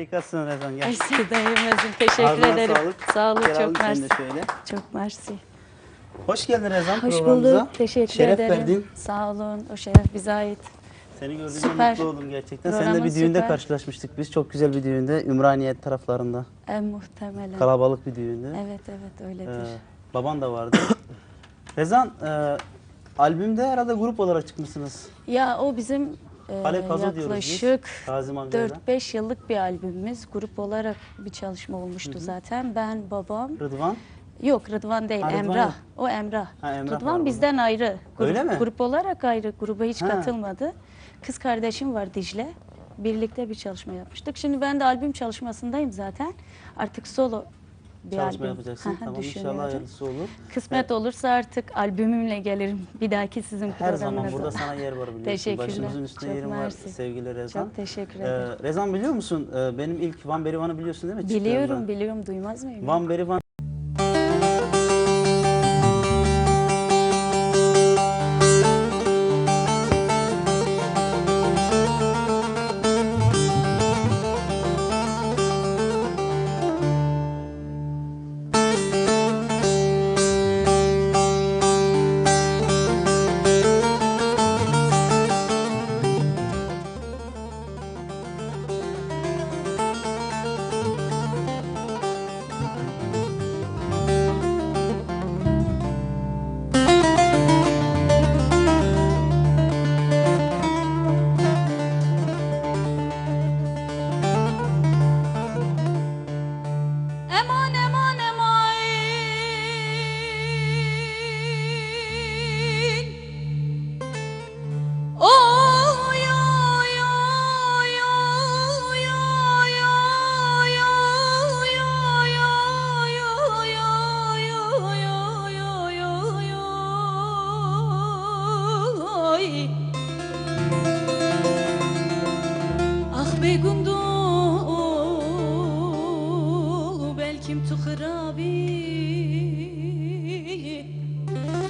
Harikasın Rezan gel. Ay teşekkür Ağzına ederim. sağlık. Sağ olun Gel çok mersi. şöyle. Çok mersi. Hoş geldin Rezan Hoş programımıza. bulduk. Teşekkür Şeref ederim. verdin. Sağ olun. O şeref bize ait. Seni gördüğümde Süper. mutlu oldum gerçekten. Seninle Programın bir düğünde süper. karşılaşmıştık biz. Çok güzel bir düğünde. Ümraniye taraflarında. En muhtemelen. Kalabalık bir düğündü. Evet evet öyledir. Ee, baban da vardı. Rezan, e, albümde herhalde grup olarak çıkmışsınız. Ya o bizim e, Halep Hazo diyoruz biz. yaklaşık Kazım amcayla. 4-5 yıllık bir albümümüz. Grup olarak bir çalışma olmuştu zaten. Ben, babam. Rıdvan. Yok Rıdvan değil, Ha, Rıdvan Emrah. yok. O Emrah. Ha, Emrah var Rıdvan burada. bizden ayrı. Grup, Öyle mi? Grup olarak ayrı. Gruba hiç Ha. katılmadı. Kız kardeşim var Dicle. Birlikte bir çalışma yapmıştık. Şimdi ben de albüm çalışmasındayım zaten. Artık solo bir Çalışma albüm yapacaksın. Tamam inşallah hayırlısı olur. Kısmet olursa artık albümümle gelirim. Bir dahaki sizin Her zaman burada sana yer var biliyorsun. Teşekkürler. Başımızın üstünde Çok yerin var mersi. sevgili Rezan. Çok teşekkür Ee, ederim. Rezan biliyor musun? Ee, benim ilk Van Berivan'ı biliyorsun değil mi? biliyorum, biliyorum. Duymaz mıyım? Van Berivan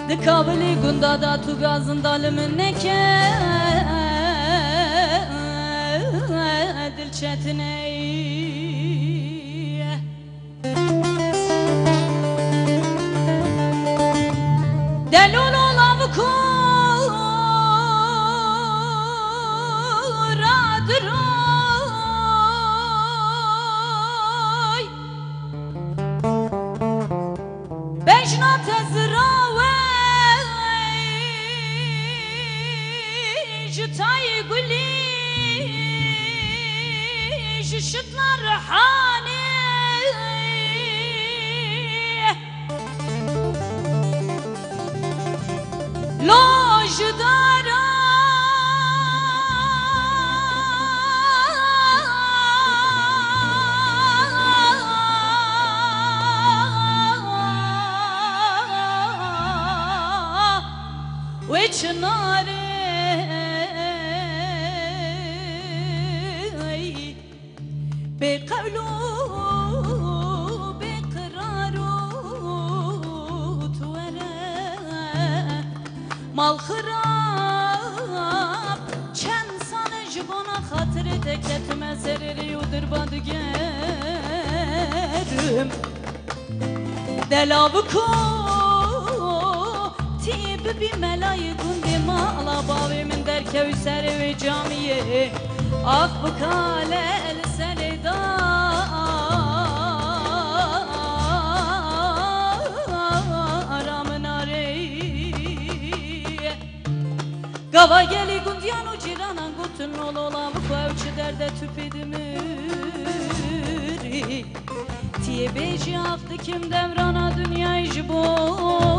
De kabili gunda da tu gazın dalımın neke Dil çetine ¡No! mal xirab Çən sanı jibona xatir edək Dətmə zərəri yudur badgərim Dəlavı ko Tibi bi məlayi gundima Ala bavimin dərkə üsəri ve camiye Ah bu kale Ava geli gundiyanu ciranan gutun ol ola bu kavçı derde tüpidimir Tiye beci aftı kim devrana dünyayı jibo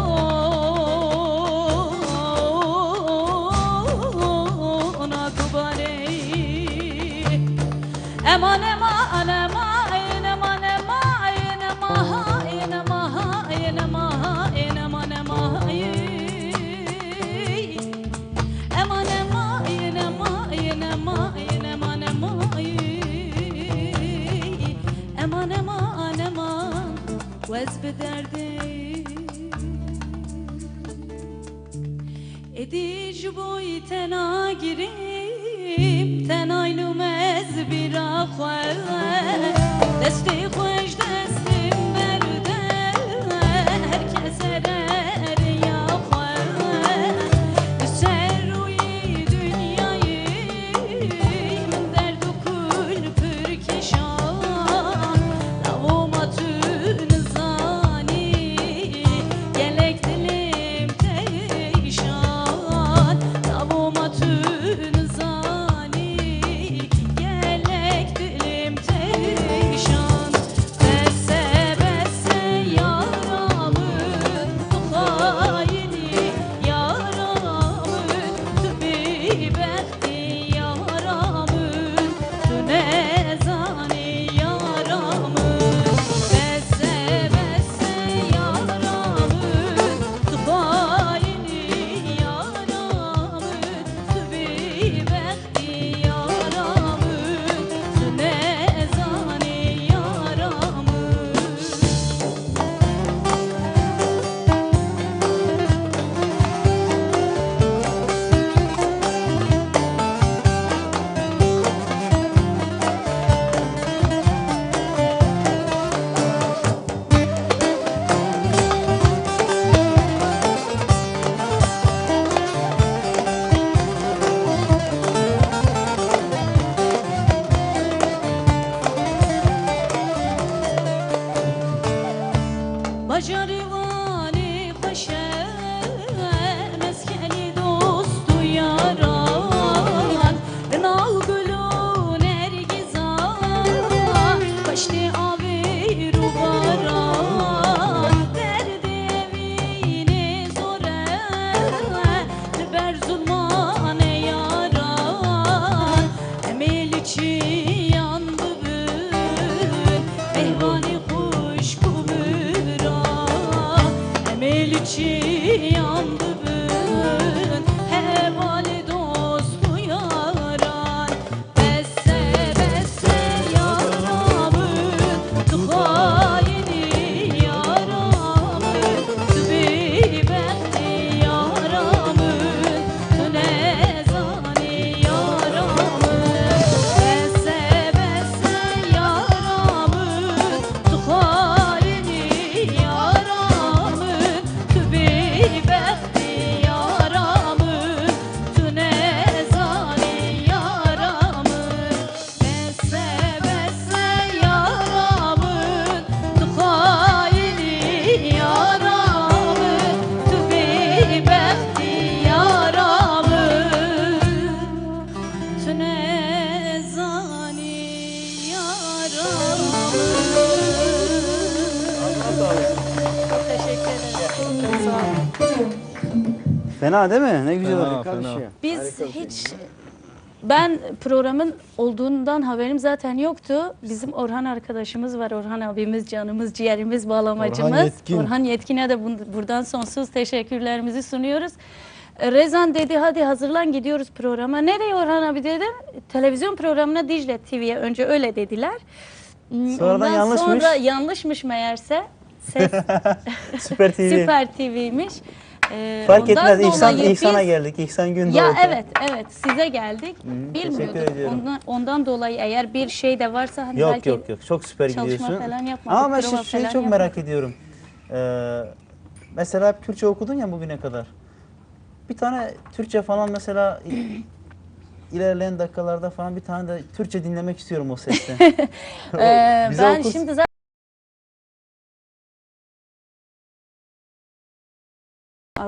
Eman eman eman vez bederdin Edici boy tena girip ten aynı mez bir akwe Desteği hoş Çok teşekkür ederim. Sağ olun. Fena değil mi? Ne güzel Fena, harika fena. şey. Biz hiç ben programın olduğundan haberim zaten yoktu. Bizim Orhan arkadaşımız var. Orhan abimiz, canımız, ciğerimiz, bağlamacımız. Orhan Yetkin. Orhan Yetkin'e de buradan sonsuz teşekkürlerimizi sunuyoruz. E, Rezan dedi hadi hazırlan gidiyoruz programa. Nereye Orhan abi dedim. Televizyon programına Dicle TV'ye önce öyle dediler. Hmm, Sonradan Ondan yanlışmış. sonra yanlışmış meğerse. Ses Süper TV. Süper TV'ymiş. Ee, Fark etmez. İhsan, İhsan'a biz- geldik. İhsan Gündoğdu. Ya evet evet size geldik. teşekkür Bilmiyorduk. Ondan, ondan dolayı eğer bir şey de varsa hani Yok belki yok yok. Çok süper çalışma gidiyorsun. falan yapmadık, Ama ben şu şeyi çok yapmadık. merak ediyorum. Ee, mesela hep Türkçe okudun ya bugüne kadar. Bir tane Türkçe falan mesela ilerleyen dakikalarda falan bir tane de Türkçe dinlemek istiyorum o sesten. O- Ee, ben şimdi zaten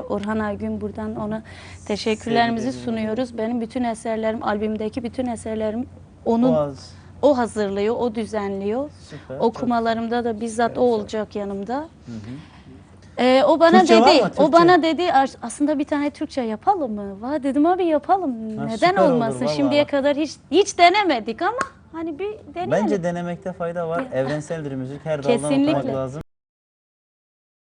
Orhan Aygün buradan ona teşekkürlerimizi sunuyoruz. Benim bütün eserlerim, albümdeki bütün eserlerim onun Boğaz. o hazırlıyor, o düzenliyor. Süper. Okumalarımda da bizzat o olacak yanımda. Ee, o bana Türkçe var dedi, o bana dedi "As- aslında bir tane Türkçe yapalım mı? Va dedim abi yapalım. Ha, Neden süper olur, olmasın? vallahi Şimdiye kadar hiç hiç denemedik ama hani bir deneyelim. Bence denemekte fayda var. Evrenseldir müzik. Her daldan Kesinlikle. okumak lazım.